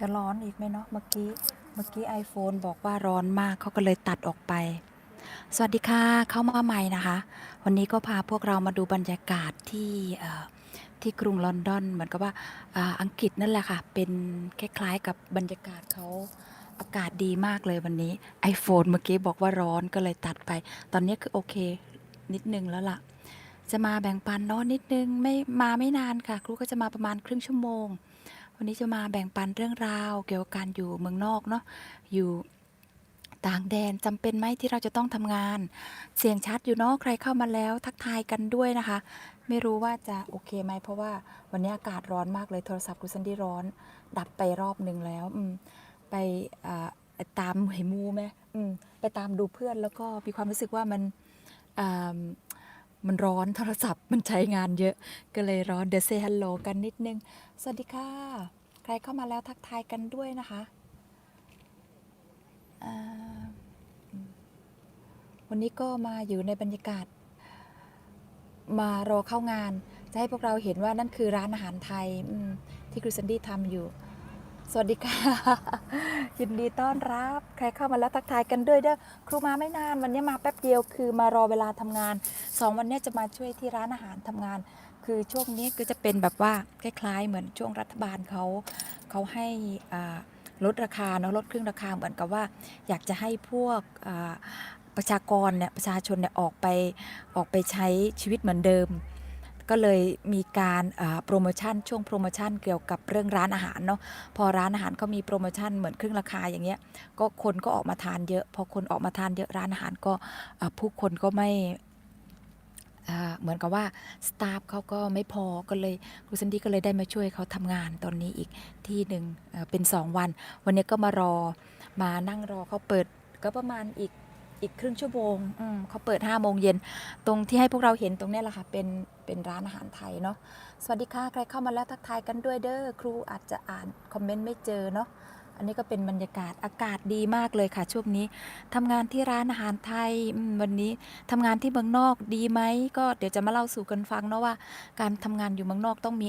จะร้อนอีกไหมเนาะเมื่อกี้เมื่อกี้ iPhone บอกว่าร้อนมากเขาก็เลยตัดออกไป สวัสดีค่ะเข้ามาใหม่นะคะ วันนี้ก็พาพวกเรามาดูบรรยากาศที่ที่กรุงลอนดอนเหมือนกับว่าอังกฤษนั่นแหละค่ะ เป็นคล้ายๆกับบรรยากาศเขาอากาศดีมากเลยวันนี้ iPhone เมื่อกี้บอกว่าร้อนก็เลยตัดไป ตอนนี้คือโอเคนิดนึงแล้วล่ะ จะมาแบ่งปันเนาะนิดนึงไม่มาไม่นานค่ะ ครูก็จะมาประมาณครึ่งชั่วโมง วันนี้จะมาแบ่งปันเรื่องราวเกี่ยวกับการอยู่เมืองนอกเนาะอยู่ต่างแดนจำเป็นไหมที่เราจะต้องทำงาน เสียงชัดอยู่เนาะใครเข้ามาแล้วทักทายกันด้วยนะคะ ไม่รู้ว่าจะโอเคไหมเพราะว่าวันนี้อากาศร้อนมากเลยโทรศัพท์กูซันดี้ร้อน ดับไปรอบหนึ่งแล้วอืมไปอตามเหมูไหมอืมไปตามดูเพื่อนแล้วก็มีความรู้สึกว่ามันมันร้อนโทรศัพท์มันใช้งานเยอะ ก็เลยร้อนเดี๋ยวเซฮัลโหลกันนิดนึง สวัสดีค่ะ ใครเข้ามาแล้วทักทายกันด้วยนะคะวันนี้ก็มาอยู่ในบรรยากาศ มารอเข้างาน จะให้พวกเราเห็นว่านั่นคือร้านอาหารไทยที่ครูซันดี้ทำอยู่ สวัสดีค่ะ ยินดีต้อนรับ ใครเข้ามาแล้วทักทายกันด้วยเด้อครูมาไม่นานวันนี้มาแป๊บเดียวคือมารอเวลาทำงานสองวันนี้จะมาช่วยที่ร้านอาหารทำงาน คือช่วงนี้ก็จะเป็นแบบว่าคล้ายๆ เหมือนช่วงรัฐบาลเขาเขาให้ลดราคาเนาะลดครึ่งราคาเหมือนกับว่า อยากจะให้พวกประชากรเนี่ยประชาชนเนี่ยออกไปออกไปใช้ชีวิตเหมือนเดิม ก็เลยมีการโปรโมชั่นช่วงโปรโมชั่นเกี่ยวกับเรื่องร้านอาหารเนาะพอร้านอาหารเขามีโปรโมชั่นเหมือนครึ่งราคาอย่างเงี้ยก็คนก็ออกมาทานเยอะ พอคนออกมาทานเยอะร้านอาหารก็ผู้คนก็ไม่ อ่าเหมือนกับว่าสตาฟเขาก็ไม่พอก็เลยครูซันดี้ก็เลยได้มาช่วยเขาทำงานตอนนี้อีกที่หนึ่งเอ่อเป็น 2 วัน วันนี้ก็มารอมานั่งรอเขาเปิดก็ประมาณอีกอีกครึ่งชั่วโมงอืมเขาเปิด5โมงเย็นตรงที่ให้พวกเราเห็นตรงเนี้ยแหละค่ะเป็นเป็นร้านอาหารไทยเนาะสวัสดีค่ะใครเข้ามาแล้วทักทายกันด้วยเด้อครูอาจจะอ่านคอมเมนต์ไม่เจอเนาะ อันนี้ก็เป็นบรรยากาศอากาศดีมากเลยค่ะ ช่วงนี้ทำงานที่ร้านอาหารไทยวันนี้ทำงานที่เมืองนอกดีไหมก็เดี๋ยวจะมาเล่าสู่กันฟังเนาะว่า การทำงานอยู่เมืองนอกต้องมี